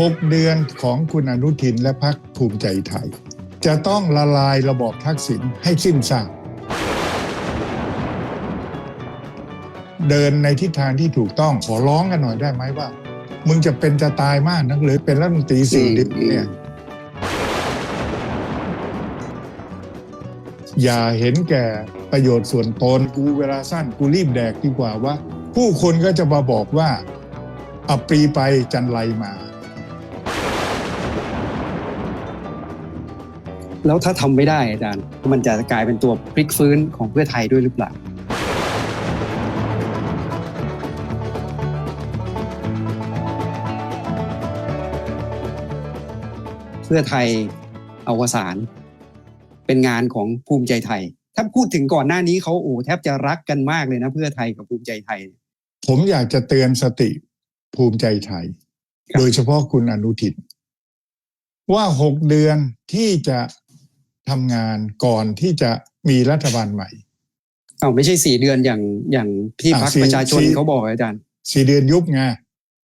หกเดือนของคุณอนุทินและพรรคภูมิใจไทย จะต้องละลายระบอบทักษิณให้สิ้นซากเดินในทิศทางที่ถูกต้องขอร้องกันหน่อยได้ไหมว่า มึงจะเป็นจะตายมากนักหรือเป็นรัฐมนตรีสี่ดือนเนี่ยอย่าเห็นแก่ประโยชน์ส่วนตนกูเวลาสั้นกูรีบแดกดีกว่าว่า ผู้คนก็จะมาบอกว่าอปรีไปจันไรมา แล้วถ้าทำไม่ได้อาจารย์ มันจะกลายเป็นตัวพลิกฟื้นของเพื่อไทยด้วยหรือเปล่าเพื่อไทยอวสานเป็นงานของภูมิใจไทย ถ้าพูดถึงก่อนหน้านี้เขาโอ้แทบจะรักกันมากเลยนะ เพื่อไทยกับภูมิใจไทย ผมอยากจะเตือนสติภูมิใจไทยครับโดยเฉพาะคุณอนุทินว่าหกเดือนที่จะ ทำงานก่อนที่จะมีรัฐบาลใหม่เอาไม่ใช่สี่เดือนอย่างอย่างที่อะพรรคสี่ประชาชนสี่เขาบอกอาจารย์สี่เดือนยุบไง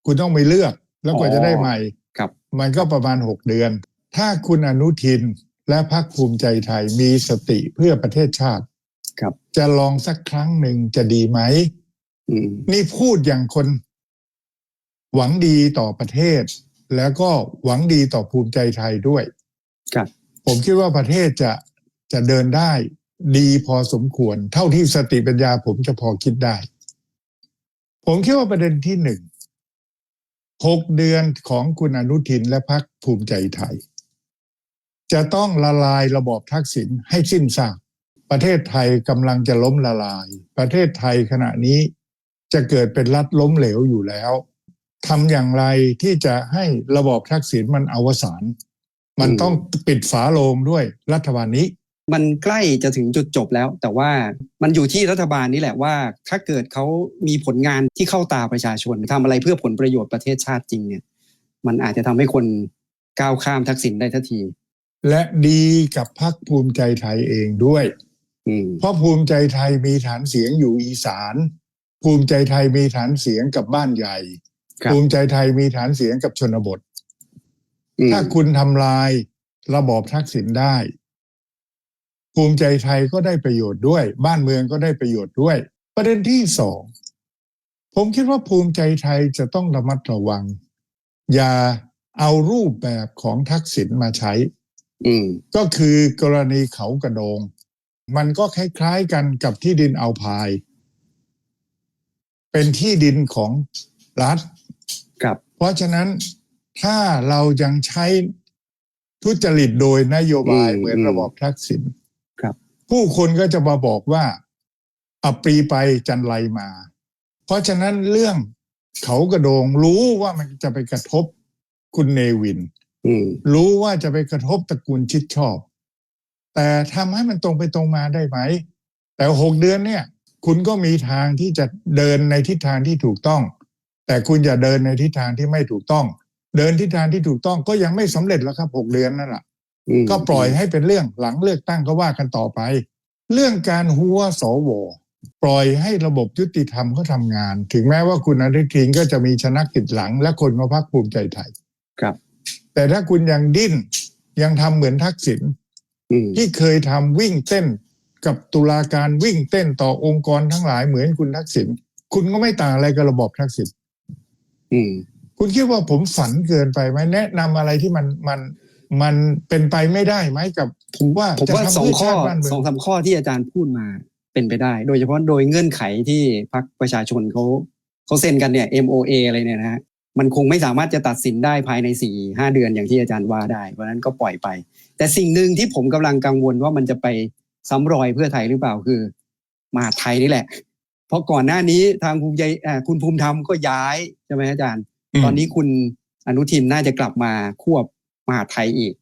คุณต้องไปเลือกแล้วกว่าอ๋อจะได้ใหม่ครับ มันก็ประมาณหกเดือน ถ้าคุณอนุทินและพรรคภูมิใจไทยมีสติเพื่อประเทศชาติ ครับ จะลองสักครั้งหนึ่งจะดีไหมอืมนี่พูดอย่างคน หวังดีต่อประเทศ แล้วก็หวังดีต่อภูมิใจไทยด้วย ครับ ผมคิดว่าประเทศจะจะเดินได้ดีพอสมควร เท่าที่สติปัญญาผมจะพอคิดได้ ผมคิดว่าประเด็นที่หนึ่งหกเดือนของคุณอนุทินและพรรคภูมิใจไทย จะต้องละลายระบอบทักษิณให้สิ้นซากประเทศไทยกำลังจะล้มละลาย ประเทศไทยขณะนี้จะเกิดเป็นรัฐล้มเหลวอยู่แล้วทำอย่างไรที่จะให้ระบอบทักษิณมันอวสาน มันอืมต้องปิดฝาโลงด้วยรัฐบาลนี้ มันใกล้จะถึงจุดจบแล้ว แต่ว่ามันอยู่ที่รัฐบาลนี่แหละว่า ถ้าเกิดเขามีผลงานที่เข้าตาประชาชนทำอะไรเพื่อผลประโยชน์ประเทศชาติจริงเนี่ย มันอาจจะทำให้คนก้าวข้ามทักษิณได้ทันที และดีกับพรรคภูมิใจไทยเองด้วยอืมเพราะภูมิใจไทยมีฐานเสียงอยู่อีสาน ภูมิใจไทยมีฐานเสียงกับบ้านใหญ่ครับภูมิใจไทยมีฐานเสียงกับชนบทอืม ถ้าคุณทำลายระบอบทักษิณได้ ภูมิใจไทยก็ได้ประโยชน์ด้วย บ้านเมืองก็ได้ประโยชน์ด้วย ประเด็นที่สองผมคิดว่าภูมิใจไทยจะต้องระมัดระวัง อย่าเอารูปแบบของทักษิณมาใช้ อืมก็คือกรณีเขากระโดง มันก็คล้ายๆกันกับที่ดินเอาพาย เป็นที่ดินของรัฐครับเพราะฉะนั้น ถ้าเรายังใช้ทุจริตโดยนโยบายอืมเหมือนระบอบทักษิณครับ ผู้คนก็จะมาบอกว่าอัปรีไปจันไรมา เพราะฉะนั้นเรื่องเขากระโดงรู้ว่ามันจะไปกระทบคุณเนวินอืมรู้ว่าจะไปกระทบตระกูลชิดชอบ แต่ทำให้มันตรงไปตรงมาได้ไหม แต่หกเดือนเนี่ย คุณก็มีทางที่จะเดินในทิศทางที่ถูกต้อง แต่คุณอย่าเดินในทิศทางที่ไม่ถูกต้อง เดินทิศทางที่ถูกต้องก็ยังไม่สำเร็จแล้วครับหกเดือนนั่นแหละอืมก็ปล่อยให้เป็นเรื่องหลังเลือกตั้งก็ว่ากันต่อไป เรื่องการหัวสวปล่อยให้ระบบยุติธรรมเขาทำงาน ถึงแม้ว่าคุณอนุทินก็จะมีชนะติดหลัง และคนมาพักภูมิใจไทยครับ แต่ถ้าคุณยังดิ้นยังทำเหมือนทักษิณอืมที่เคยทำวิ่งเต้นกับตุลาการวิ่งเต้นต่อองค์กรทั้งหลายเหมือนคุณทักษิณคุณก็ไม่ต่างอะไรกับระบบทักษิณอืม คุณคิดว่าผมฝันเกินไปไหมแนะนำอะไรที่มันมันมันเป็นไปไม่ได้ไหมกับผมว่าผมว่าจะทำสองเพื่ข้อชาติบ้านเมืสององสามข้อที่อาจารย์พูดมาเป็นไปได้ โดยเฉพาะโดยเงื่อนไขที่พรรคประชาชนเขาเขาเซ็นกันเนี่ย MOA อะไรเนี่ยนะฮะมันคงไม่สามารถจะตัดสินได้ภายในสี่ห้าเดือนอย่างที่อาจารย์ว่าได้ เพราะฉะนั้นก็ปล่อยไป แต่สิ่งหนึ่งที่ผมกำลังกังวลว่ามันจะไปซ้ำรอยเพื่อไทยหรือเปล่าคือมหาดไทยนี่แหละ เพราะก่อนหน้านี้ทางภูมิใจอ่าคุณภูมิธรรมก็ย้ายใช่ไหมอาจารย์ ตอนนี้คุณอนุทินน่าจะกลับมาควบมหาดไทยอีก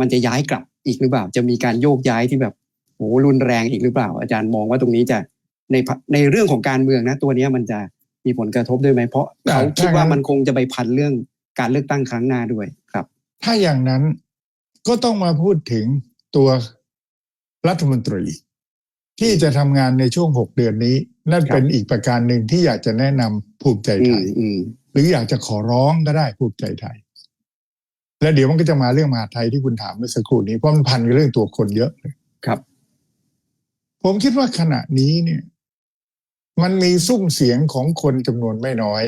มันจะย้ายกลับอีกหรือเปล่า จะมีการโยกย้ายที่แบบโหรุนแรงอีกหรือเปล่า อาจารย์มองว่าตรงนี้จะในพในเรื่องของการเมืองนะ ตัวเนี้ยมันจะมีผลกระทบด้วยไหมเพราะเขาคิดว่ามันคงจะไปพันเรื่องการเลือกตั้งครั้งหน้าด้วยครับ ถ้าอย่างนั้นก็ต้องมาพูดถึงตัวรัฐมนตรี ที่จะทำงานในช่วงหกเดือนนี้ นั่นครับเป็นอีกประการหนึ่งที่อยากจะแนะนำภูมิใจอืไทมยอืม หรืออยากจะขอร้องก็ได้ภูมิใจไทย และเดี๋ยวมันก็จะมาเรื่องมหาดไทยที่คุณถามเมื่อสักครู่นี้เพราะมันพันกับเรื่องตัวคนเยอะเลยครับ ผมคิดว่าขณะนี้เนี่ย มันมีซุ้มเสียงของคนจำนวนไม่น้อย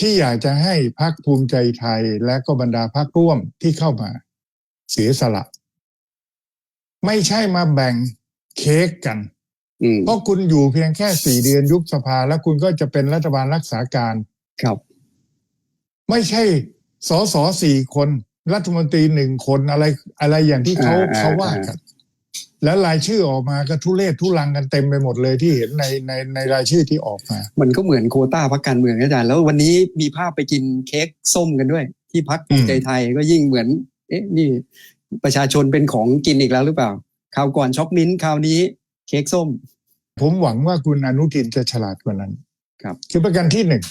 ที่อยากจะให้พักภูมิใจไทยและก็บรรดาพักร่วมที่เข้ามา เสียสละ ไม่ใช่มาแบ่งเค้กกันอืมเพราะคุณอยู่เพียงแค่สี่เดือนยุบสภา แล้วคุณก็จะเป็นรัฐบาลรักษาการ ครับ ไม่ใช่สอสอสี่คนรัฐมนตรีหนึ่งคนอะไรอะไรอย่างที่เขาอ่าอ่าเขาว่ากันแล้วรายชื่อออกมาก็ทุเรศทุลังกันเต็มไปหมดเลยที่เห็นในในในรายชื่อที่ออกมา มันก็เหมือนโควต้าพักการเมืองนะอาจารย์แล้ววันนี้มีภาพไปกินเค้กส้มกันด้วย ที่พักภูมิใจไทยก็ยิ่งเหมือน เอ๊ะนี่ประชาชนเป็นของกินอีกแล้วหรือเปล่าคราวก่อนช็อกมิ้นท์คราวนี้เค้กส้ม ผมหวังว่าคุณอนุทินจะฉลาดกว่านั้น ครับ คือประการที่หนึ่ง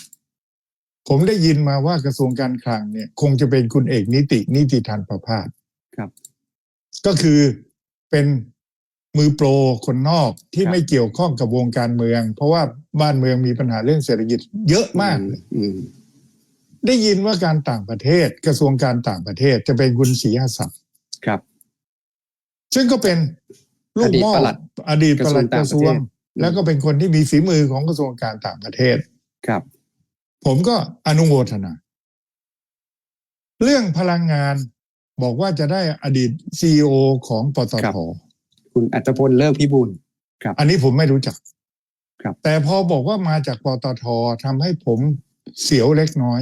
ผมได้ยินมาว่ากระทรวงการคลังเนี่ย คงจะเป็นคุณเอกนิตินิติทันประภาสครับ ก็คือเป็นมือโปรคนนอกที่ครับไม่เกี่ยวข้องกับวงการเมือง เพราะว่าบ้านเมืองมีปัญหาเรื่องเศรษฐกิจเยอะมากอือืมได้ยินว่าการต่างประเทศกระทรวงการต่างประเทศจะเป็นคุณศรีหศักดิ์ครับ ซึ่งก็เป็นลูกหม้ออดีตปลัดอดีตปลัดกระทรวงกระทรวงต่างประเทศแล้วก็เป็นคนที่มีฝีมือของกระทรวงการต่างประเทศครับ ผมก็อนุโมทนา เรื่องพลังงานบอกว่าจะได้อดีตซีอของปตครับทคุณอัตพลเลิกพิบูลอันนี้ผมไม่รู้จัก ครับ แต่พอบอกว่ามาจากปตททำให้ผมเสียวเล็กน้อย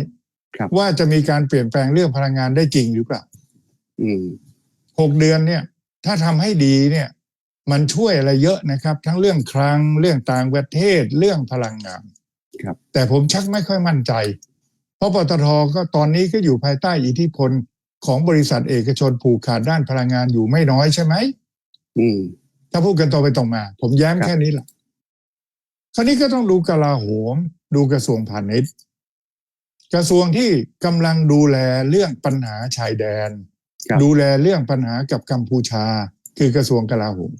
ครับ ว่าจะมีการเปลี่ยนแปลงเรื่องพลังงานได้จริงหรือเปล่าอืมหกเดือนเนี่ย ถ้าทำให้ดีเนี่ย มันช่วยอะไรเยอะนะครับ ทั้งเรื่องคลังเรื่องต่างประเทศเรื่องพลังงานครับ แต่ผมชักไม่ค่อยมั่นใจ เพราะปตทก็ตอนนี้ก็อยู่ภายใต้อิทธิพลของบริษัทเอกชนผูกขาดด้านพลังงานอยู่ไม่น้อยใช่ไหมอืม ถ้าพูดกันตรงไปตรงมา ผมแย้มครับแค่นี้แหละคราวนี้ก็ต้องดูกลาโหม ดูกระทรวงพาณิชย์กระทรวงที่กำลังดูแลเรื่องปัญหาชายแดนครับดูแลเรื่องปัญหากับกัมพูชา คือกระทรวงกลาโหม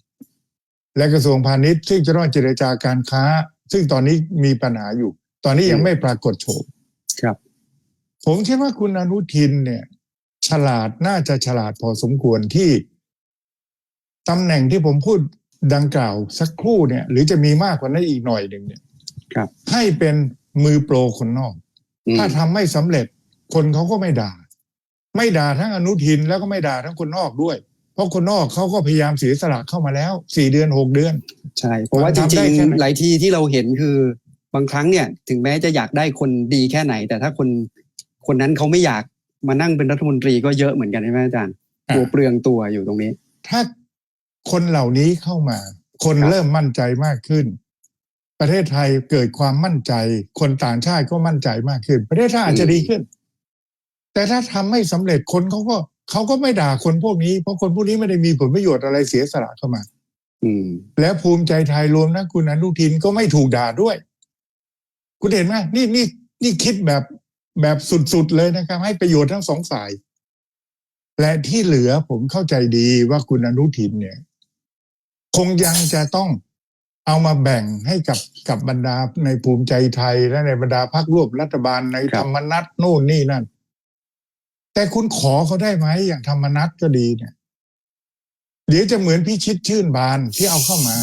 และกระทรวงพาณิชย์ซึ่งจะต้องเจรจาการค้า ซึ่งตอนนี้มีปัญหาอยู่ ตอนนี้ยังไม่ปรากฏโฉมครับ ผมคิดว่าคุณอนุทินเนี่ย ฉลาดน่าจะฉลาดพอสมควรที่ตำแหน่งที่ผมพูดดังกล่าวสักครู่เนี่ย หรือจะมีมากกว่านั้นอีกหน่อยหนึ่งเนี่ย ครับ ให้เป็นมือโปรคนนอกอืมถ้าทำไม่สำเร็จคนเขาก็ไม่ด่า ไม่ด่าทั้งอนุทินแล้วก็ไม่ด่าทั้งคนนอกด้วยเพ ราะคนนอกเขาก็พยายามเสียสละเข้ามาแล้วสี่เดือนหกเดือน ใช่เพราะว่าจทำได้ริงแค่ไหนๆหลายทีที่เราเห็นคือบางครั้งเนี่ย ถึงแม้จะอยากได้คนดีแค่ไหน แต่ถ้าคนคนนั้นเขาไม่อยากมานั่งเป็นรัฐมนตรีก็เยอะเหมือนกันใช่ไหมอาจารย์ตัวเปลืองตัวอยู่ตรงนี้ ถ้าคนเหล่านี้เข้ามา คนครับเริ่มมั่นใจมากขึ้น ประเทศไทยเกิดความมั่นใจ คนต่างชาติก็มั่นใจมากขึ้น ประเทศไทยอาจจะดีขึ้น แต่ถ้าทำไม่สำเร็จคนเขาก็ เขาก็ไม่ด่าคนพวกนี้ เพราะคนพวกนี้ไม่ได้มีผลประโยชน์อะไรเสียสละเข้ามา อืม และภูมิใจไทยรวมทั้งคุณอนุทินก็ไม่ถูกด่าด้วย คุณเห็นไหมนี่นี่นี่คิดแบบแบบสุดๆเลยนะครับ ให้ประโยชน์ทั้งสองฝ่าย และที่เหลือผมเข้าใจดีว่าคุณอนุทินเนี่ย คงยังจะต้องเอามาแบ่งให้กับกับบรรดาในภูมิใจไทยและในบรรดาพรรคร่วมรัฐบาลในครัธบรรมนัตโน่นนี่นั่น แต่คุณขอเขาได้ไหมอย่างธรรมนัตก็ดีเนี่ย เดี๋ยวจะเหมือนพิชิตชื่นบานที่เอาเข้ามา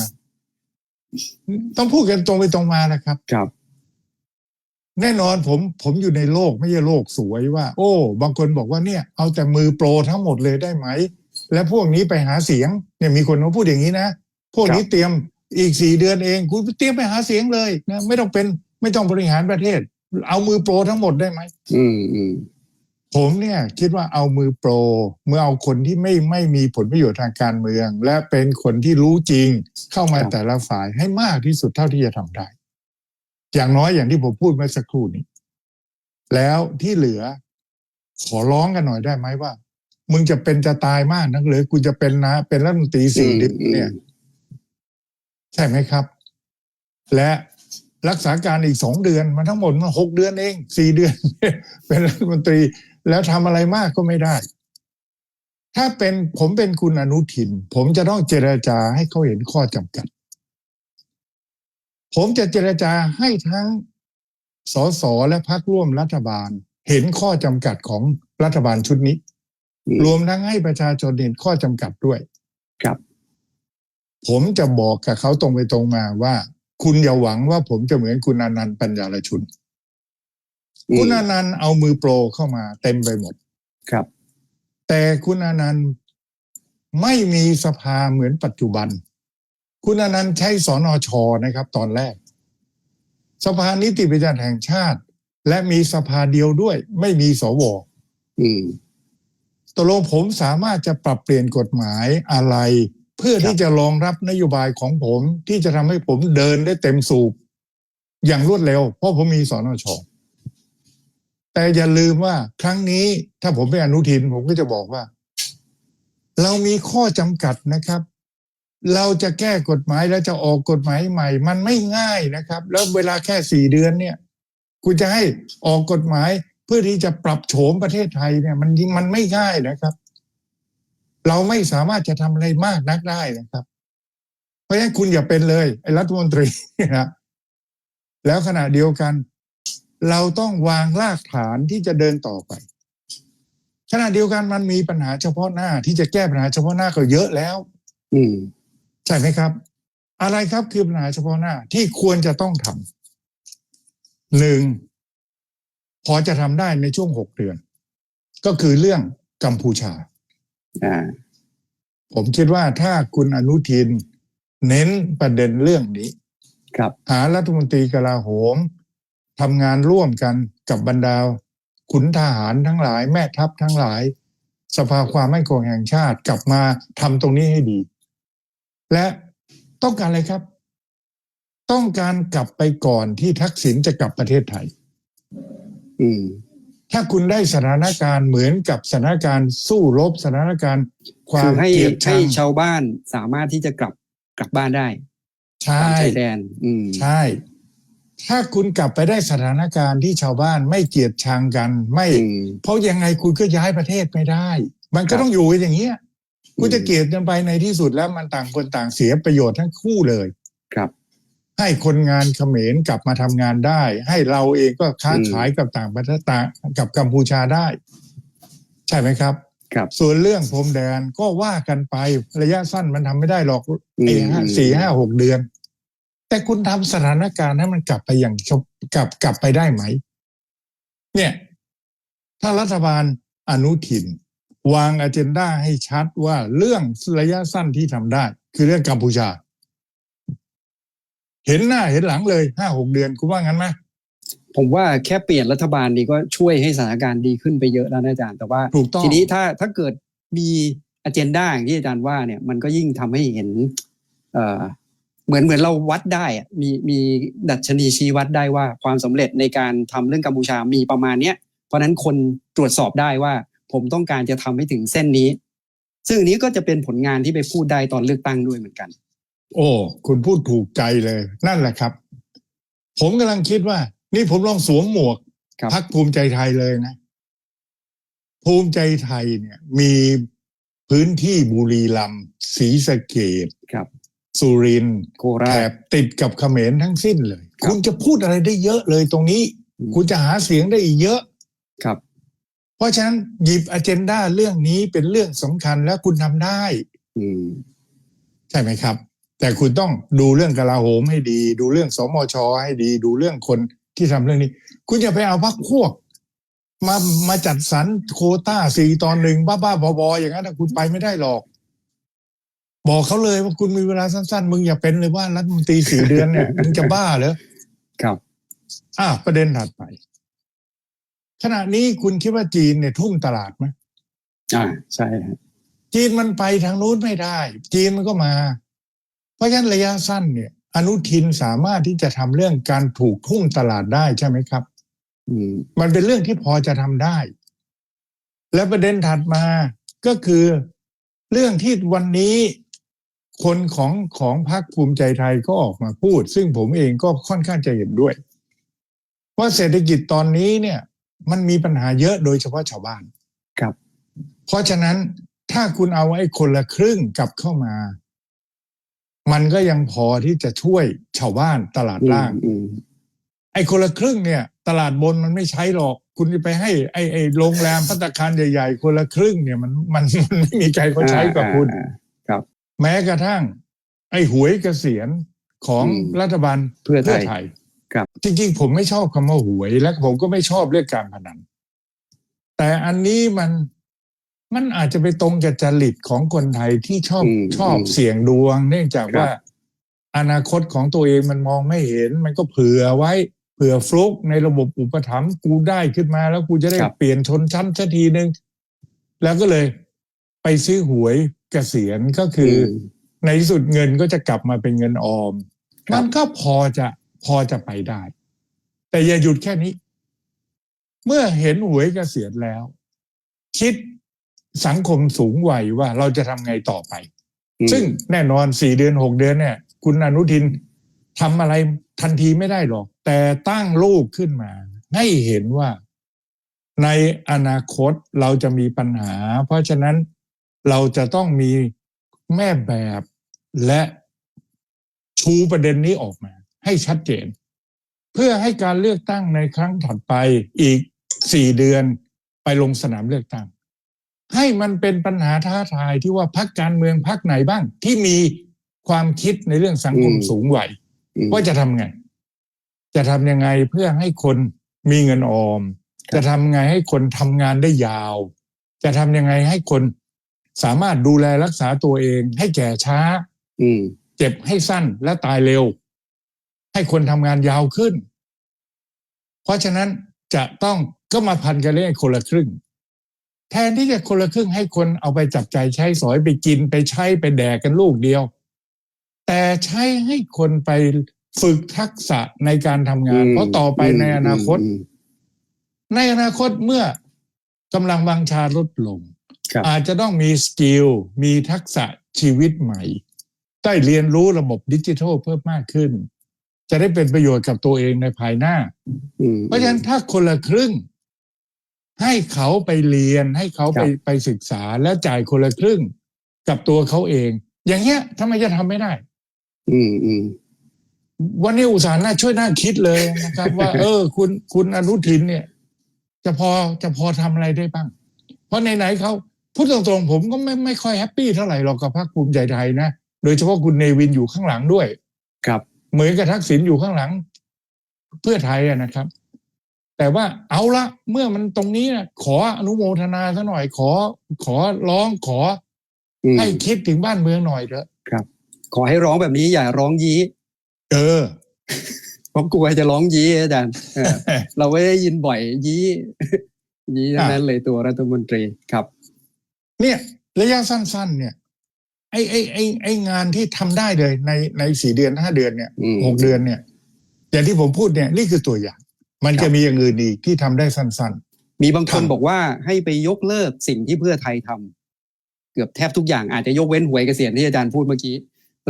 ต้องพูดกันตรงไปตรงมานะครับ ครับ แน่นอนผม ผมอยู่ในโลกไม่ใช่โลกสวยว่า โอ้ บางคนบอกว่าเนี่ย เอาแต่มือโปรทั้งหมดเลยได้ไหม และพวกนี้ไปหาเสียง เนี่ยมีคนมาพูดอย่างนี้นะพวกนี้เตรียมอีกสี่เดือนเองคุณเตรียมไปหาเสียงเลยนะไม่ต้องเป็นไม่ต้องบริหารประเทศ เอามือโปรทั้งหมดได้ไหมอืมอืม ผมเนี่ยคิดว่าเอามือโปร เมื่อเอาคนที่ไม่ไม่มีผลประโยชน์ทางการเมือง และเป็นคนที่รู้จริงเข้ามาแต่ละฝ่ายให้มากที่สุดเท่าที่จะทำได้ อย่างน้อยอย่างที่ผมพูดเมื่อสักครู่นี้ แล้วที่เหลือ ขอร้องกันหน่อยได้ไหมว่า มึงจะเป็นจะตายมากนักเลยกูจะเป็นนะ เป็นรัฐมนตรีสี่ดือนเนี่ย ใช่ไหมครับ และรักษาการอีกสองเดือนมันทั้งหมดมันหกเดือนเองสี่เดือน เป็นรัฐมนตรี แล้วทำอะไรมากก็ไม่ได้ ถ้าเป็นผมเป็นคุณอนุทิน ผมจะต้องเจรจาให้เขาเห็นข้อจำกัด ผมจะเจรจาให้ทั้งสสและพรรคร่วมรัฐบาล เห็นข้อจำกัดของรัฐบาลชุดนี้อืมรวมทั้งให้ประชาชนเห็นข้อจำกัดด้วย ครับ ผมจะบอกกับเขาตรงไปตรงมาว่า คุณอย่าหวังว่าผมจะเหมือนคุณอนันต์ปัญญาลชุน คุณอนันต์เอามือโปรเข้ามา เต็มไปหมดครับ แต่คุณอนันต์ไม่มีสภาเหมือนปัจจุบัน คุณอนันต์ใช้สอนอชอนะครับ ตอนแรก สภานิติบัญญัติแห่งชาติ และมีสภาเดียวด้วย ไม่มีสวอืมตกลงผมสามารถจะปรับเปลี่ยนกฎหมายอะไร เพื่อครับที่จะรองรับนโยบายของผมที่จะทำให้ผมเดินได้เต็มสูบอย่างรวดเร็ว เพราะผมมีสอนอชอ แต่อย่าลืมว่าครั้งนี้ ถ้าผมเป็นอนุทิน ผมก็จะบอกว่า เรามีข้อจำกัดนะครับ เราจะแก้กฎหมายแล้วจะออกกฎหมายใหม่ มันไม่ง่ายนะครับ แล้วเวลาแค่สี่เดือนเนี่ย คุณจะให้ออกกฎหมาย เพื่อที่จะปรับโฉมประเทศไทยเนี่ย มันมันไม่ง่ายนะครับ เราไม่สามารถจะทำอะไรมากนักได้นะครับ เพราะฉะนั้นคุณอย่าเป็นเลยไอ้รัฐมนตรีนะแล้วขณะเดียวกัน เราต้องวางรากฐานที่จะเดินต่อไปขณะเดียวกันมันมีปัญหาเฉพาะหน้าที่จะแก้ปัญหาเฉพาะหน้าก็เยอะแล้ว อืมใช่ไหมครับ อะไรครับคือปัญหาเฉพาะหน้าที่ควรจะต้องทำหนึ่งพอจะทำได้ในช่วงหกเดือน ก็คือเรื่องกัมพูชาอ่าผมคิดว่าถ้าคุณอนุทิน เน้นประเด็นเรื่องนี้ ครับ หารัฐมนตรีกลาโหม ทำงานร่วมกันกับบรรดาขุนทหารทั้งหลาย แม่ทัพทั้งหลาย สภาความมั่นคงแห่งชาติกลับมาทำตรงนี้ให้ดี และต้องการอะไรครับ ต้องการกลับไปก่อนที่ทักษิณจะกลับประเทศไทย อืมถ้าคุณได้สถานการณ์เหมือนกับสถานการณ์สู้รบสถานการณ์ ควาคืมอให้เกลียดให้ชังชาวบ้านสามารถที่จะกลับกลับบ้านได้ใช่ตามชายแดน อืมใช่ ถ้าคุณกลับไปได้สถานการณ์ที่ชาวบ้านไม่เกลียดชังกัน ไม่อืมเพราะยังไงคุณก็ย้ายประเทศไม่ได้ มันคก็รับต้องอยู่กันอย่างเงี้ยคุณจะอืมเกลียดกันไปในที่สุดแล้วมันต่างคนต่างเสียประโยชน์ทั้งคู่เลยครับ ให้คนงานเขมรกลับมาทำงานได้ ให้เราเองก็ค้าอืมขายกับต่างประเทศต่างกับกัมพูชาได้ ใช่ไหมครับครับส่วนเรื่องพรมแดนก็ว่ากันไประยะสั้นมันทำไม่ได้หรอกอืมไอ้ห้าสี่ห้าหกเดือน แต่คุณทำสถานการณ์ให้มันกลับไปอย่างชบกลับกลับไปได้ไหม เนี่ย ถ้ารัฐบาลอนุทิน วางอเจนดาให้ชัดว่าเรื่องระยะสั้นที่ทำได้ คือเรื่องกัมพูชา เห็นหน้าเห็นหลังเลยห้าหกเดือนคุณว่างั้นไหมผมว่าแค่เปลี่ยนรัฐบาลนี้ก็ช่วยให้สถานการณ์ดีขึ้นไปเยอะแล้วนะอาจารย์แต่ว่าถูกต้องทีนี้ถ้าถ้าเกิดมีอเจนดาอย่างที่อาจารย์ว่าเนี่ย มันก็ยิ่งทำให้เห็น เอ่อ เหมือนเหมือนเราวัดได้อะมีมีดัชนีชี้วัดได้ว่าความสำเร็จในการทำเรื่องกัมพูชามีประมาณเนี้ยเพราะฉะนั้นคนตรวจสอบได้ว่า ผมต้องการจะทำให้ถึงเส้นนี้ ซึ่งอันนี้ก็จะเป็นผลงานที่ไปพูดได้ตอนเลือกตั้งด้วยเหมือนกัน โอ้คุณพูดถูกใจเลย นั่นแหละครับ ผมกำลังคิดว่า นี่ผมลองสวมหมวกครับพักภูมิใจไทยเลยนะ ภูมิใจไทยเนี่ย มีพื้นที่บุรีรัมย์ศรีสะเกดครับ สุรินทร์โคราแถชบติดกับเขมรทั้งสิ้นเลยครับคุณจะพูดอะไรได้เยอะเลยตรงนี้อืมคุณจะหาเสียงได้อีกเยอะ ครับ เพราะฉะนั้นหยิบอเจนดาเรื่องนี้เป็นเรื่องสำคัญแล้วคุณทำได้ อืม ใช่ไหมครับ แต่คุณต้องดูเรื่องกลาโหมให้ดี ดูเรื่องสมชให้ดี ดูเรื่องคนที่ทำเรื่องนี้ คุณอย่าไปเอาพักพวก มามาจัดสรรโควต้าสี่ตอนหนึ่งบ้าๆบอๆอย่างนั้นนะคุณไปไม่ได้หรอก บอกเขาเลยว่าคุณมีเวลาสั้นๆ มึงอย่าเป็นเลยว่ารัฐมนตรีสี่เดือนเนี่ยมึงจะบ้าเหรอครับอะประเด็นถัดไป ขณะนี้คุณคิดว่าจีนเนี่ยทุ่มตลาดไหมอ่าใช่ฮะจีนมันไปทางนู้นไม่ได้ จีนมันก็มา เพราะฉะนั้นระยะสั้นเนี่ย อนุทินสามารถที่จะทำเรื่องการถูกทุ่มตลาดได้ใช่ไหมครับ อืม มันเป็นเรื่องที่พอจะทำได้ และประเด็นถัดมาก็คือเรื่องที่วันนี้ คนของของพรรคภูมิใจไทยก็ออกมาพูด ซึ่งผมเองก็ค่อนข้างจะเห็นด้วย ว่าเศรษฐกิจตอนนี้เนี่ย มันมีปัญหาเยอะโดยเฉพาะชาวบ้านครับ เพราะฉะนั้นถ้าคุณเอาไอ้คนละครึ่งกลับเข้ามา มันก็ยังพอที่จะช่วยชาวบ้านตลาดล่างอืมไอ้คนละครึ่งเนี่ย ตลาดบนมันไม่ใช้หรอก คุณจะไปให้ไอ้ไอ้โรงแรมพัตตาคารใหญ่ ๆ คนละครึ่งเนี่ยมันมันมันไม่มีใครเขาใช้กับคุณอ่าอ่า แม้กระทั่ง ไอ้หวยเกษียณของอืมรัฐบาลเพื่อไทเพื่อยไทยครับจริงๆ ผมไม่ชอบคำว่าหวย และผมก็ไม่ชอบเรื่องการพนัน แต่อันนี้มันมันอาจจะไปตรงกับจริตของคนไทยที่ชอบอืมชอบอืมเสี่ยงดวง เนื่องจากครับว่าอนาคตของตัวเองมันมองไม่เห็น มันก็เผื่อไว้เผื่อฟลุกในระบบอุปถัมภ์กูได้ขึ้นมาแล้วกูจะได้ครับเปลี่ยนชนชั้นสักทีหนึ่งแล้วก็เลยไปซื้อหวย เกษียณก็คืออมในที่สุดเงินก็จะกลับมาเป็นเงินออมครับมันก็พอจะพอจะไปได้ แต่อย่าหยุดแค่นี้ เมื่อเห็นหวยเกษียณแล้ว คิดสังคมสูงวัยว่าเราจะทำไงต่อไปอืมซึ่งแน่นอนสี่เดือนหกเดือนเนี่ย คุณอนุทินทำอะไรทันทีไม่ได้หรอก แต่ตั้งลูกขึ้นมา ให้เห็นว่าในอนาคตเราจะมีปัญหา เพราะฉะนั้น เราจะต้องมีแม่แบบและชูประเด็นนี้ออกมา ให้ชัดเจน เพื่อให้การเลือกตั้งในครั้งถัดไปอีกสี่เดือนไปลงสนามเลือกตั้ง ให้มันเป็นปัญหาท้าทายที่ว่าพักการเมืองพักไหนบ้าง ที่มีความคิดในเรื่องสังคมอืมสูงวัยอืมว่าจะทำไง จะทำยังไงเพื่อให้คนมีเงินออมครับจะทำไงให้คนทำงานได้ยาว จะทำยังไงให้คน สามารถดูแลรักษาตัวเองให้แก่ช้า อืม เจ็บให้สั้นและตายเร็ว ให้คนทำงานยาวขึ้น เพราะฉะนั้นจะต้องก็มาพันกันเรื่องคนละครึ่ง แทนที่จะคนละครึ่งให้คนเอาไปจับใจายใช้สอยไปกินไปใช้ไปแดกกันลูกเดียว แต่ใช้ให้คนไปฝึกทักษะในการทำงาน เพราะต่อไปในอนาคตอืมในอนาคตเมื่อกำลังวังชาลดลงครับ อาจจะต้องมีสกิลมีทักษะชีวิตใหม่ได้เรียนรู้ระบบดิจิทัลเพิ่มมากขึ้น จะได้เป็นประโยชน์กับตัวเองในภายหน้าอืมเพราะฉะนั้นถ้าคนละครึ่ง ให้เขาไปเรียนให้เขาไปครับไปศึกษาแล้วจ่ายคนละครึ่งกับตัวเขาเอง อย่างเงี้ยทำไมจะทำไม่ได้ อืมอืมวันนี้อุตสาห์น่าช่วยน่าคิดเลยนะครับ ว่า เออ คุณคุณอนุทินเนี่ย จะพอจะพอทำอะไรได้บ้าง เพราะไหนๆเขา พูดตรงๆผมก็ไม่ไม่ค่อยแฮปปี้เท่าไหร่หรอกกับพรรคภูมิใจไทยนะโดยเฉพาะคุณเนวินอยู่ข้างหลังด้วย ครับ เหมือนกับทักษิณอยู่ข้างหลัง เพื่อไทยอะนะครับ แต่ว่าเอาละเมื่อมันตรงนี้นะขออนุโมทนาซะหน่อยขอ ขอร้องขออืมให้คิดถึงบ้านเมืองหน่อยเถอะขอให้ร้องแบบนี้อย่าร้องยี้เออเพราะกลัวจะร้องยี้อาจารย์เออเราไม่ได้ยินบ่อยยี้ยี้ทั้งนั้นเลยตัวรัฐมนตรีครับ เนี่ยระยะสั้น ๆ เนี่ยไอ้ไอ้ไอ้ไอ้งานที่ทำได้เลยในในสี่เดือนห้าเดือนเนี่ยอืมหกเดือนเนี่ยอย่างที่ผมพูดเนี่ยนี่คือตัวอย่าง มันครับจะมีอย่างอื่นอีกที่ทำได้สั้นมีบางคนครับบอกว่าให้ไปยกเลิกสิ่งที่เพื่อไทยทำเกือบแทบทุกอย่างอาจจะยกเว้นหวยเกษียณที่อาจารย์พูดเมื่อกี้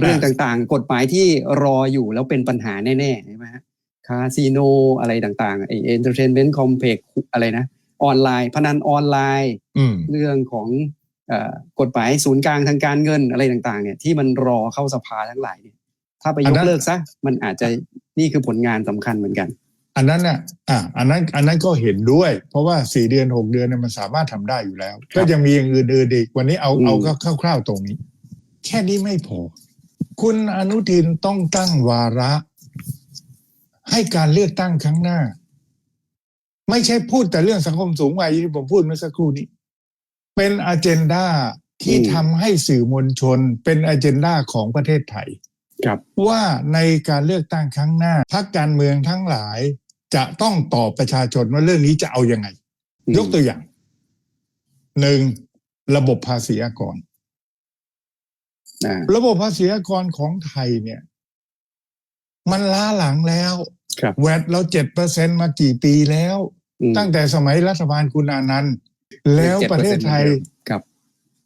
เรื่องต่างๆ กฎหมายที่รออยู่แล้วเป็นปัญหาแน่ๆใช่ไหมฮะคาสิโนอะไรต่างๆไอเอนเตอร์เทนเมนต์คอมเพล็กอะไรนะออนไลน์ พนันออนไลน์ๆอืมเรื่องของเอ่อ กฎหมายศูนย์กลางทางการเงินอะไรต่างๆ เนี่ยที่มันรอเข้าสภาทั้งหลายเนี่ยถ้าไปยอันกนั้นเลิกซะมันอาจจะนี่คือผลงานสำคัญเหมือนกัน อันนั้นน่ะอ่าอันนั้นอันนั้นก็เห็นด้วย เพราะว่าสี่เดือนหกเดือนเนี่ยมันสามารถทำได้อยู่แล้ว ก็ยังมีอย่างอื่นๆอีกวันนี้เอาอืมเอาก็คร่าวๆตรงนี้ แค่นี้ไม่พอ คุณอนุทินต้องตั้งวาระ ให้การเลือกตั้งครั้งหน้า ไม่ใช่พูดแต่เรื่องสังคมสูงวัยที่ผมพูดเมื่อสักครู่นี้ เป็นอเจนดาที่อืมทำให้สื่อมวลชนเป็นอเจนดาของประเทศไทยครับว่าในการเลือกตั้งครั้งหน้าพรรคการเมืองทั้งหลาย จะต้องตอบประชาชนว่าเรื่องนี้จะเอายังไง ยกตัวอย่างหนึ่งระบบภาษีอากรอ่าระบบภาษีอากรของไทยเนี่ย มันล้าหลังแล้วครับแวดเราเจ็ดเปอร์เซ็นมากี่ปีแล้วอืมตั้งแต่สมัยรัฐบาลคุณอานันต์ แล้วประเทศไทยครับ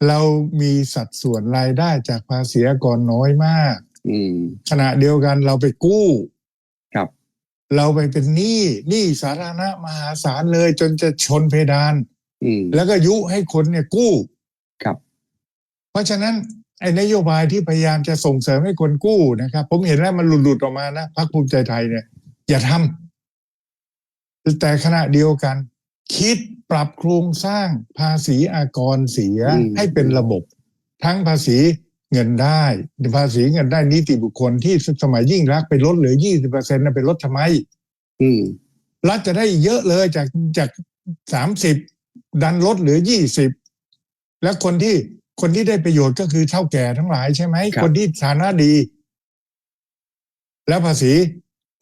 เรามีสัดส่วนรายได้จากภาษีอากรน้อยมากอืมขณะเดียวกันเราไปกู้ ครับ เราไปเป็นหนี้หนี้สาธารณะมหาศาลเลยจนจะชนเพดานอืมแล้วก็ยุให้คนเนี่ยกู้ครับ เพราะฉะนั้นไอ้นโยบายที่พยายามจะส่งเสริมให้คนกู้นะครับ ผมเห็นแล้วมันหลุดๆออกมานะพรรคภูมิใจไทยเนี่ย อย่าทแต่ขณะเดียวกัน คิดปรับโครงสร้างภาษีอากรเสียอืมให้เป็นระบบ ทั้งภาษีเงินได้ภาษีเงินได้นิติบุคคลที่สมัยยิ่งรักษณ์ไปลดเหลือ20%นะไปลดทำไมอืมรัฐจะได้เยอะเลยจากจากสามสิบดันลดเหลือยี่สิบแล้วคนที่คนที่ได้ประโยชน์ก็คือเท่าแก่ทั้งหลายใช่ไหมครับคนที่ฐานะดี แล้วภาษี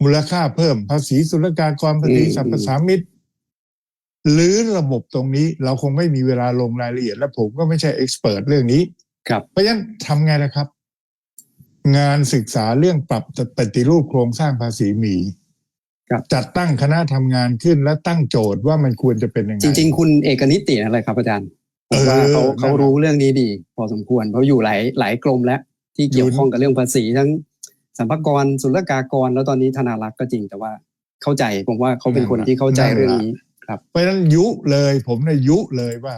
มูลค่าเพิ่ม ภาษีศุลกากรภาษีสรรพสามิต หรือระบบตรงนี้เราคงไม่มีเวลาลงรายละเอียด และผมก็ไม่ใช่เอ็กซ์เพรสเรื่องนี้ครับเพราะฉะนั้นทำไงล่ะครับ งานศึกษาเรื่องปรับปฏิรูปโครงสร้างภาษีมีครับจัดตั้งคณะทำงานขึ้นและตั้งโจทย์ว่ามันควรจะเป็นยังไงจริง ๆ คุณเอกนิติอะไรครับอาจารย์ผเอมอว่าเขานั่นเขาน่ะรู้เรื่องนี้ดี พอสมควรเพราะอยู่หลายหลายกรมแล้วที่เกี่ยวข้องกับเรื่องภาษีทั้งสัมภากรศุลกากร แล้วตอนนี้ธนารักษ์ก็จริงแต่ว่าเข้าใจผมว่าเขาเป็นคนที่เข้าใจเรื่องนี้ เพราะฉะนั้นยุเลย ผมในะยุเลยว่า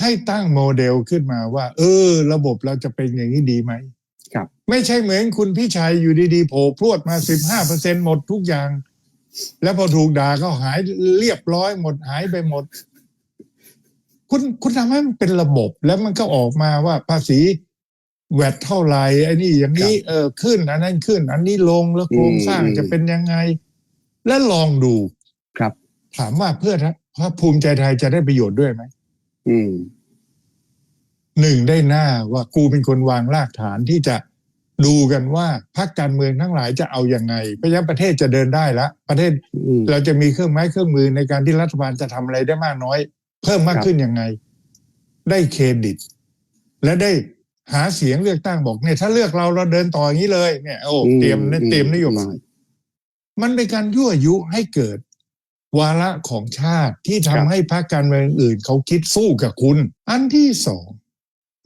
ให้ตั้งโมเดลขึ้นมาว่า เออ ระบบเราจะเป็นอย่างนี้ดีไหมครับ ไม่ใช่เหมือนคุณพี่ชัยอยู่ดีๆโผล่พรวดมาสิบห้าเปอร์เซ็นหมดทุกอย่าง แล้วพอถูกด่าก็หายเรียบร้อยหมดหายไปหมด คุณคุณทำให้มันเป็นระบบแล้วมันก็ออกมาว่าภาษีแวดเท่าไหร่ไอ้นี่อย่างนี้เออขึ้นอันนั้นขึ้น อันนี้ลงแล้วโครงสร้างอืมจะเป็นยังไง และลองดูครับ ถถามว่าเพื่อพระภูมิใจไทยจะได้ประโยชน์ด้วยไหมอืมหนึ่งได้หน้าว่ากูเป็นคนวางรากฐานที่จะดูกันว่าพรรคการเมืองทั้งหลายจะเอาอยัางไงเพราะฉะนั้นประเทศจะเดินได้ละประเทศอืมเราจะมีเครื่องไม้เครื่องมือในการที่รัฐบาลจะทำอะไรได้มากน้อย เพิ่มมากครับขึ้นยังไง ได้เครดิต และได้หาเสียงเลือกตั้งบอกเนี่ยถ้าเลือกเราเราเดินต่ออย่างนี้เลยเนี่ยโอ้เตรียมเตรียมนโยบายมันเป็นการยั่วยุให้เกิด วาระของชาติที่ครัทำบให้พรรคการเมืองอื่นเขาคิดสู้กับคุณ อันที่สอง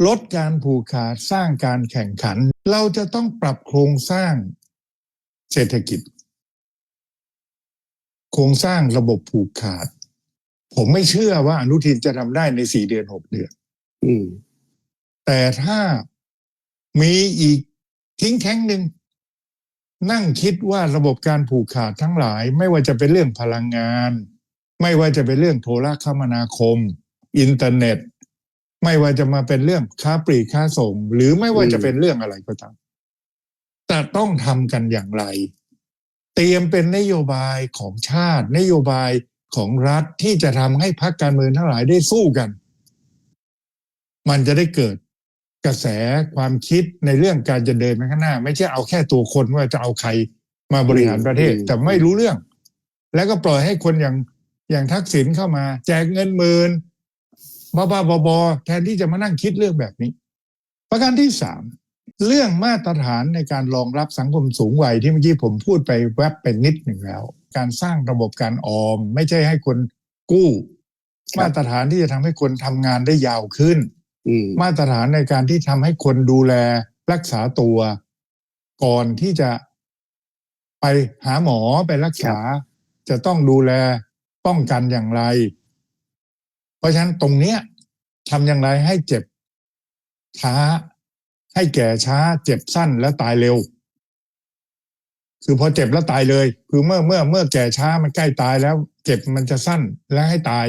ลดการผูกขาดสร้างการแข่งขัน เราจะต้องปรับโครงสร้างเศรษฐกิจ โครงสร้างระบบผูกขาด ผมไม่เชื่อว่าอนุทินจะทำได้ในสี่เดือนหกเดือนอืมแต่ถ้ามีอีกทิ้งแข้งหนึ่ง นั่งคิดว่าระบบการผูกขาดทั้งหลาย ไม่ว่าจะเป็นเรื่องพลังงาน ไม่ว่าจะเป็นเรื่องโทรคมนาคม อินเทอร์เน็ต ไม่ว่าจะมาเป็นเรื่องค้าปลีกค้าส่ง หรือไม่ว่าจะเป็นเรื่องอะไรก็ตามแต่ต้องทำกันอย่างไร เตรียมเป็นนโยบายของชาติ นโยบายของรัฐที่จะทำให้พรรคการเมืองทั้งหลายได้สู้กัน มันจะได้เกิด กระแสความคิดในเรื่องการจะเดินไปข้างหน้า ไม่ใช่เอาแค่ตัวคนว่าจะเอาใครมาบริหารประเทศอืมแต่ไม่รู้เรื่อง แล้วก็ปล่อยให้คนอย่างอย่างทักษิณเข้ามา แจกเงินหมื่นบ้าบ้าๆบอๆแทนที่จะมานั่งคิดเรื่องแบบนี้ ประการที่สามเรื่องมาตรฐานในการรองรับสังคมสูงวัยที่เมื่อกี้ผมพูดไปแวบเป็นนิดหนึ่งแล้ว การสร้างระบบการออม ไม่ใช่ให้คนกู้ครับมาตรฐานที่จะทำให้คนทำงานได้ยาวขึ้นอื มมาตรฐานในการที่ทำให้คนดูแลรักษาตัว ก่อนที่จะไปหาหมอไปรักษา จะต้องดูแลป้องกันอย่างไร เพราะฉะนั้นตรงเนี้ยทำอย่างไรให้เจ็บช้า ให้แก่ช้า เจ็บสั้นและตายเร็ว คือพอเจ็บแล้วตายเลย คือเมื่อเมื่อเมื่อแก่ช้ามันใกล้ตายแล้ว เจ็บมันจะสั้นและให้ตาย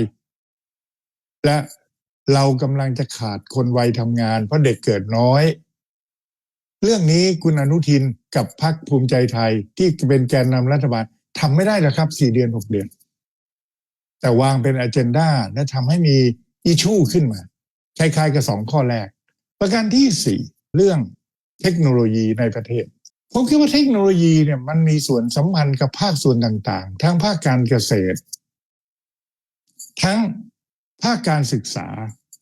และ เรากำลังจะขาดคนวัยทำงาน เพราะเด็กเกิดน้อย เรื่องนี้คุณอนุทินกับพรรคภูมิใจไทยที่เป็นแกนนำรัฐบาลทำไม่ได้หรอกครับสี่เดือนหกเดือน แต่วางเป็นอ g e n d a และทำให้มีอิชูขึ้นมา คล้ายๆกับสองข้อแรก ประการที่สี่เรื่องเทคโนโลยีในประเทศผมคิดว่าเทคโนโลยีเนี่ยมันมีส่วนสัมพันธ์กับภาคส่วนต่างๆ ทั้งภาคการเกษตร ทั้ง ภาคการศึกษา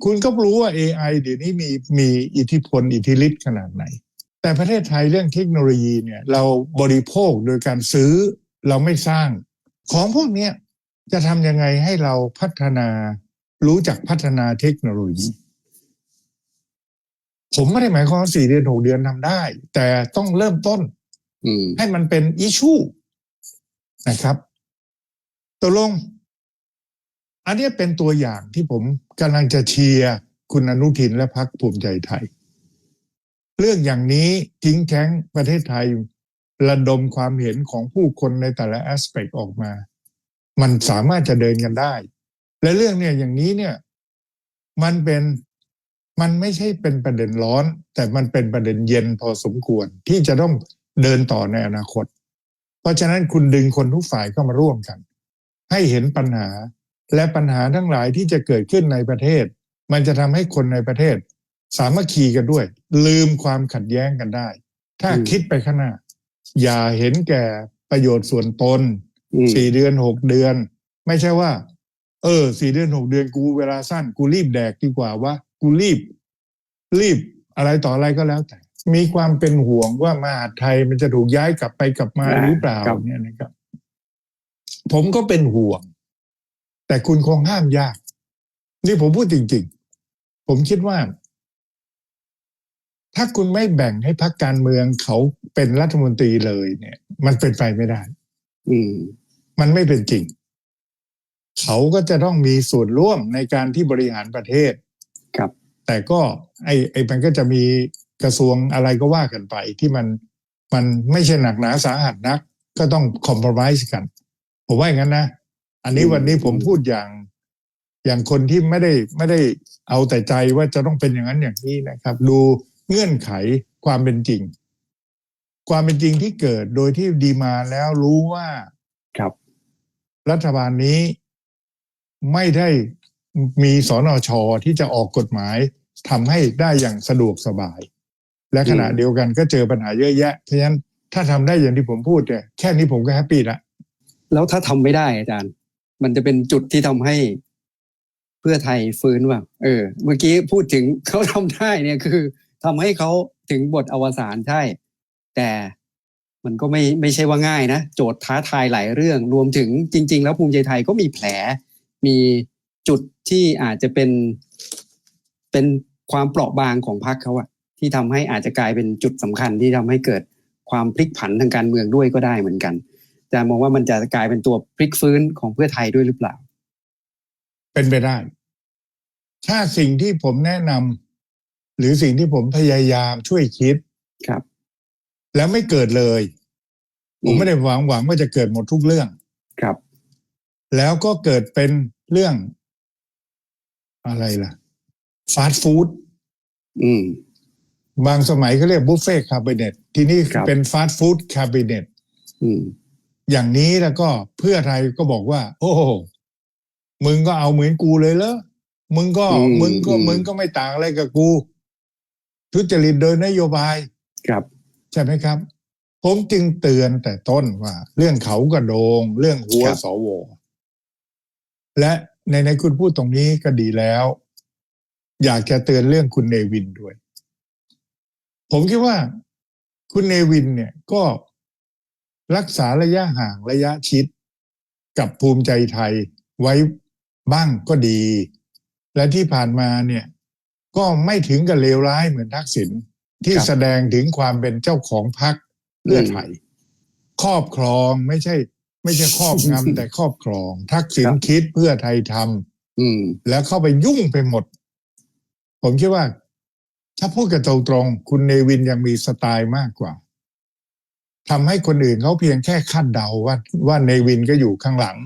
คุณก็รู้ว่า AI เดี๋ยวนี้มีมีอิทธิพลอิทธิฤทธิ์ขนาดไหน แต่ประเทศไทยเรื่องเทคโนโลยีเนี่ยเราบริโภคโดยการซื้อเราไม่สร้าง ของพวกเนี้ยจะทำยังไงให้เราพัฒนารู้จักพัฒนาเทคโนโลยี ผมไม่ได้หมายความว่าสี่เดือนหกเดือนทำได้ แต่ต้องเริ่มต้นอืมให้มันเป็นอิชูนะครับตกลง อันนี้เป็นตัวอย่างที่ผมกำลังจะเชียร์คุณอนุทินและพรรคภูมิใจไทย เรื่องอย่างนี้ทิ้งแข้งประเทศไทยระดมความเห็นของผู้คนในแต่ละแอสเปกออกมา มันสามารถจะเดินกันได้ และเรื่องเนี่ยอย่างนี้เนี่ย มันเป็นมันไม่ใช่เป็นประเด็นร้อน แต่มันเป็นประเด็นเย็นพอสมควรที่จะต้องเดินต่อในอนาคต เพราะฉะนั้นคุณดึงคนทุกฝ่ายเข้ามาร่วมกัน ให้เห็นปัญหา และปัญหาทั้งหลายที่จะเกิดขึ้นในประเทศ มันจะทำให้คนในประเทศ สามัคคีกันด้วย ลืมความขัดแย้งกันได้ ถ้าอืมคิดไปข้างหน้า อย่าเห็นแก่ประโยชน์ส่วนตนอืมสี่เดือนหกเดือน ไม่ใช่ว่า เออสี่เดือนหกเดือนกูเวลาสั้น กูรีบแดกดีกว่าว่า กูรีบ รีบอะไรต่ออะไรก็แล้วแต่ มีความเป็นห่วงว่ามหาดไทยมันจะถูกย้ายกลับไปกลับมาอ่าหรือเปล่าครับเนี่ยนะครับ ผมก็เป็นห่วง แต่คุณคงห้ามยาก นี่ผมพูดจริง ๆ ผมคิดว่า ถ้าคุณไม่แบ่งให้พรรคการเมืองเขาเป็นรัฐมนตรีเลย เนี่ย มันเป็นไปไม่ได้ อืม มันไม่เป็นจริง เขาก็จะต้องมีส่วนร่วมในการที่บริหารประเทศ ครับ แต่ก็ ไอ้ไอ้มันก็จะมีกระทรวงอะไรก็ว่ากันไป ที่มันมันไม่ใช่หนักหนาสาหัสนัก ก็ต้องคอม p r o m i s e กัน ผมว่าอย่างนั้นนะ อันนี้อืมวันนี้ผมพูดอย่างอย่างคนที่ไม่ได้ไม่ได้เอาแต่ใจว่าจะต้องเป็นอย่างนั้นอย่างนี้นะครับ ดูเงื่อนไขความเป็นจริง ความเป็นจริงที่เกิดโดยที่ดีมาแล้วรู้ว่าครับ รัฐบาลนี้ไม่ได้มีสนชที่จะออกกฎหมายทำให้ได้อย่างสะดวกสบาย และขณะอืมเดียวกันก็เจอปัญหาเยอะแยะเพราะฉะนั้นถ้าทำได้อย่างที่ผมพูดเนี่ยแค่นี้ผมก็แฮปปี้ละแล้วถ้าทำไม่ได้อาจารย์ มันจะเป็นจุดที่ทำให้เพื่อไทยฟื้นว่า เออ เมื่อกี้พูดถึงเขาทำได้เนี่ยคือทำให้เขาถึงบทอวสานใช่ แต่มันก็ไม่ไม่ใช่ว่าง่ายนะ โจทย์ท้าทายหลายเรื่อง รวมถึงจริง ๆ แล้วภูมิใจไทยก็มีแผล มีจุดที่อาจจะเป็นเป็นความเปราะบางของพรรคเขาอะที่ทำให้อาจจะกลายเป็นจุดสำคัญที่ทำให้เกิดความพลิกผันทางการเมืองด้วยก็ได้เหมือนกัน จารย์มองว่ามันจะกลายเป็นตัวพลิกฟื้นของเพื่อไทยด้วยหรือเปล่า เป็นไปได้ ถ้าสิ่งที่ผมแนะนำหรือสิ่งที่ผมพยายามช่วยคิดครับ แล้วไม่เกิดเลย ผมไม่ได้หวังหวังว่าจะเกิดหมดทุกเรื่องครับ แล้วก็เกิดเป็นเรื่อง อะไรล่ะฟาสต์ฟู้ดอืมบางสมัยเขาเรียกบุฟเฟ่คาบิเนตทีนี้ครับเป็นฟาสต์ฟู้ดคาบิเนต อืมอย่างนี้แล้วก็เพื่อไทยก็บอกว่า โอ้โหมึงก็เอาเหมือนกูเลยเหรอมึงก็อืมมึงก็อืมมึงก็ไม่ต่างอะไรกับกู ทุจริตโดยนโยบายครับใช่ไหมครับ ผมจึงเตือนแต่ต้นว่า เรื่องเขากระโดง เรื่องหัวครับสวและในในคุณพูดตรงนี้ก็ดีแล้ว อยากจะเตือนเรื่องคุณเนวินด้วย ผมคิดว่า คุณเนวินเนี่ยก็ รักษาระยะห่างระยะชิด กับภูมิใจไทยไว้บ้างก็ดี และที่ผ่านมาเนี่ยก็ไม่ถึงกับเลวร้ายเหมือนทักษิณที่ครับแสดงถึงความเป็นเจ้าของพรรคเพื่อไทยครอบครองไม่ใช่ ไม่ใช่ครอบงำแต่ครอบครอง ทักษิณครับคิดเพื่อไทยทำอืมแล้วเข้าไปยุ่งไปหมด ผมคิดว่า ถ้าพูดกันตรงๆคุณเนวินยังมีสไตล์มากกว่า ทำให้คนอื่นเขาเพียงแค่คาดเดาว่าว่าเนวินก็อยู่ข้างหลัง